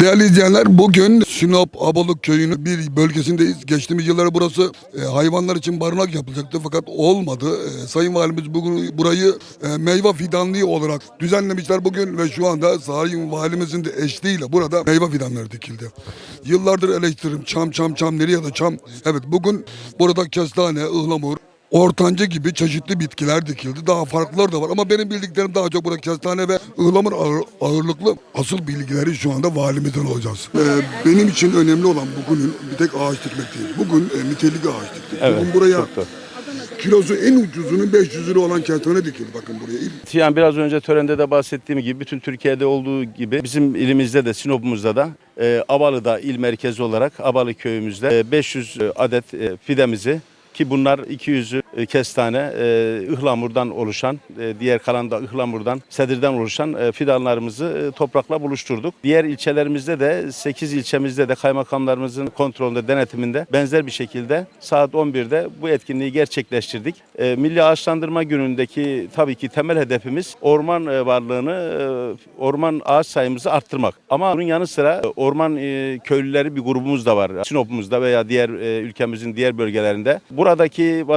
Değerli izleyenler bugün Sinop Abalık köyünün bir bölgesindeyiz. Geçtiğimiz yıllarda burası e, hayvanlar için barınak yapılacaktı fakat olmadı. E, Sayın Valimiz bugün burayı e, meyve fidanlığı olarak düzenlemişler bugün ve şu anda Sayın Valimizin de eşliğiyle burada meyve fidanları dikildi. Yıllardır eleştiririm çam çam çam nereye da çam. Evet bugün burada kestane, ıhlamur, Ortanca gibi çeşitli bitkiler dikildi. Daha farklılar da var ama benim bildiklerim daha çok burada kestane ve ıhlamur ağır- ağırlıklı. Asıl bilgileri şu anda valimizden alacağız. Ee, benim için önemli olan bugünün bir tek ağaç dikmek değil. Bugün e, nitelikli ağaç diktik. Evet, Bugün buraya çok kilosu en ucuzunun 500 lira olan kestane dikildi. Bakın buraya. Yani biraz önce törende de bahsettiğim gibi bütün Türkiye'de olduğu gibi bizim ilimizde de Sinop'umuzda da e, Abalı'da il merkezi olarak Abalı köyümüzde e, 500 adet e, fidemizi ki bunlar 200'ü e, kestane, e, ıhlamurdan oluşan, e, diğer kalan da ıhlamurdan, sedirden oluşan e, fidanlarımızı e, toprakla buluşturduk. Diğer ilçelerimizde de 8 ilçemizde de kaymakamlarımızın kontrolünde, denetiminde benzer bir şekilde saat 11'de bu etkinliği gerçekleştirdik. E, Milli Ağaçlandırma Günü'ndeki tabii ki temel hedefimiz orman e, varlığını, e, orman ağaç sayımızı arttırmak. Ama bunun yanı sıra e, orman e, köylüleri bir grubumuz da var. Sinop'umuzda veya diğer e, ülkemizin diğer bölgelerinde. Buradaki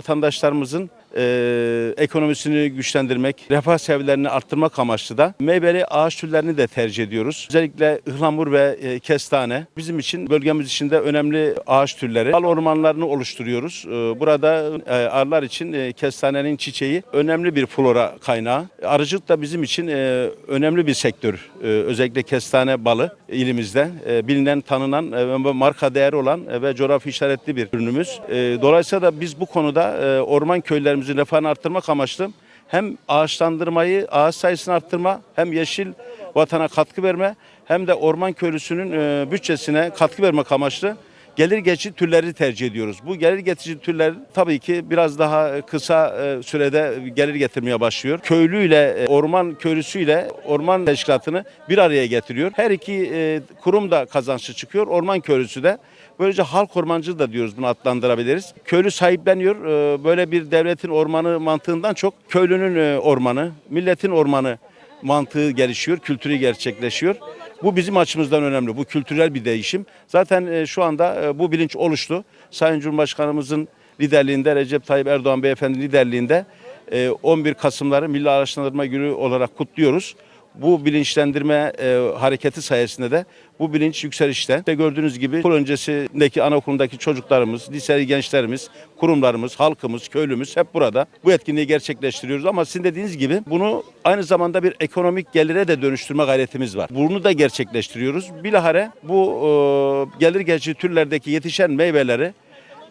vatandaşlarımızın e, ekonomisini güçlendirmek, refah seviyelerini arttırmak amaçlı da meyveli ağaç türlerini de tercih ediyoruz. Özellikle ıhlamur ve e, kestane bizim için bölgemiz içinde önemli ağaç türleri. Dal ormanlarını oluşturuyoruz. E, burada e, arılar için e, kestanenin çiçeği önemli bir flora kaynağı. Arıcılık da bizim için e, önemli bir sektör. E, özellikle kestane balı ilimizde e, bilinen, tanınan e, ve marka değeri olan ve coğrafi işaretli bir ürünümüz. Dolayısıyla da biz bu konuda orman köylerimizin refahını arttırmak amaçlı hem ağaçlandırmayı, ağaç sayısını arttırma, hem yeşil vatana katkı verme, hem de orman köylüsünün bütçesine katkı vermek amaçlı gelir geçici türleri tercih ediyoruz. Bu gelir getirici türler tabii ki biraz daha kısa e, sürede gelir getirmeye başlıyor. Köylüyle, e, orman köylüsüyle orman teşkilatını bir araya getiriyor. Her iki e, kurum da kazançlı çıkıyor. Orman köylüsü de Böylece halk ormancılığı da diyoruz bunu adlandırabiliriz. Köylü sahipleniyor. Böyle bir devletin ormanı mantığından çok köylünün e, ormanı, milletin ormanı mantığı gelişiyor, kültürü gerçekleşiyor. Bu bizim açımızdan önemli. Bu kültürel bir değişim. Zaten e, şu anda e, bu bilinç oluştu. Sayın Cumhurbaşkanımızın liderliğinde, Recep Tayyip Erdoğan Beyefendi liderliğinde e, 11 Kasımları Milli Araştırma Günü olarak kutluyoruz. Bu bilinçlendirme e, hareketi sayesinde de bu bilinç yükselişte. İşte gördüğünüz gibi okul öncesindeki anaokulundaki çocuklarımız, liseli gençlerimiz, kurumlarımız, halkımız, köylümüz hep burada. Bu etkinliği gerçekleştiriyoruz ama sizin dediğiniz gibi bunu aynı zamanda bir ekonomik gelire de dönüştürme gayretimiz var. Bunu da gerçekleştiriyoruz. Bilahare bu e, gelir geçici türlerdeki yetişen meyveleri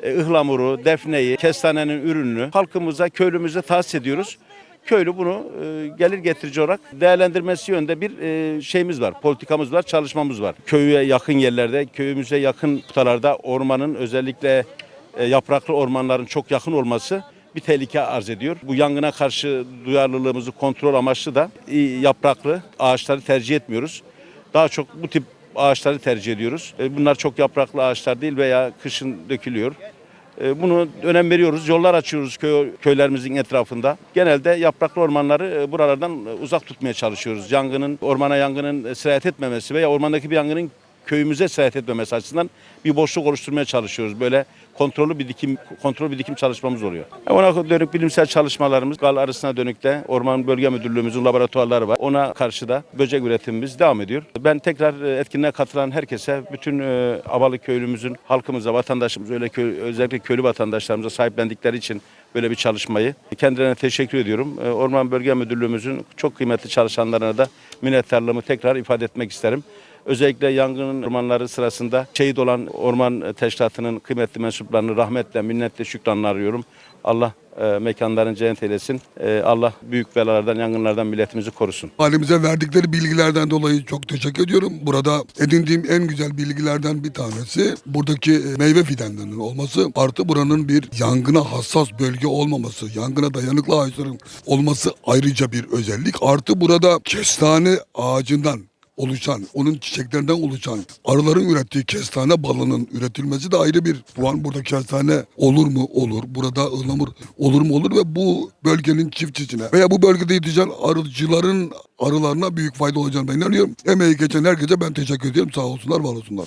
e, ıhlamuru, defneyi, kestanenin ürününü halkımıza, köylümüze tahsis ediyoruz. Köylü bunu e, gelir getirici olarak değerlendirmesi yönde bir e, şeyimiz var, politikamız var, çalışmamız var. Köye yakın yerlerde, köyümüze yakın kutalarda ormanın özellikle e, yapraklı ormanların çok yakın olması bir tehlike arz ediyor. Bu yangına karşı duyarlılığımızı kontrol amaçlı da yapraklı ağaçları tercih etmiyoruz. Daha çok bu tip ağaçları tercih ediyoruz. Bunlar çok yapraklı ağaçlar değil veya kışın dökülüyor. E, Bunu önem veriyoruz. Yollar açıyoruz köy, köylerimizin etrafında. Genelde yapraklı ormanları e, buralardan uzak tutmaya çalışıyoruz. Yangının, ormana yangının sirayet etmemesi veya ormandaki bir yangının köyümüze sirayet etmemesi açısından bir boşluk oluşturmaya çalışıyoruz. Böyle kontrollü bir dikim kontrol bir dikim çalışmamız oluyor. E, Ona dönük bilimsel çalışmalarımız gal arısına dönük de Orman Bölge Müdürlüğümüzün laboratuvarları var. Ona karşı da böcek üretimimiz devam ediyor. Ben tekrar e, etkinliğe katılan herkese, bütün e, Abalı köylümüzün, halkımıza, vatandaşımıza, öyle köy, özellikle köylü vatandaşlarımıza sahiplendikleri için böyle bir çalışmayı kendilerine teşekkür ediyorum. E, Orman Bölge Müdürlüğümüzün çok kıymetli çalışanlarına da minnettarlığımı tekrar ifade etmek isterim. Özellikle yangının ormanları sırasında şehit olan orman teşkilatının kıymetli mensuplarını rahmetle, minnetle, şükranla arıyorum. Allah e, mekanlarını cennet eylesin. E, Allah büyük belalardan, yangınlardan milletimizi korusun. Valimize verdikleri bilgilerden dolayı çok teşekkür ediyorum. Burada edindiğim en güzel bilgilerden bir tanesi buradaki e, meyve fidanlarının olması artı buranın bir yangına hassas bölge olmaması, yangına dayanıklı ağaçların olması ayrıca bir özellik. Artı burada kestane ağacından oluşan, onun çiçeklerinden oluşan arıların ürettiği kestane balının üretilmesi de ayrı bir puan. Burada kestane olur mu? Olur. Burada ıhlamur olur mu? Olur ve bu bölgenin çiftçisine veya bu bölgede yetişen arıcıların arılarına büyük fayda olacağına inanıyorum. Emeği geçen herkese ben teşekkür ediyorum. Sağ olsunlar, var olsunlar.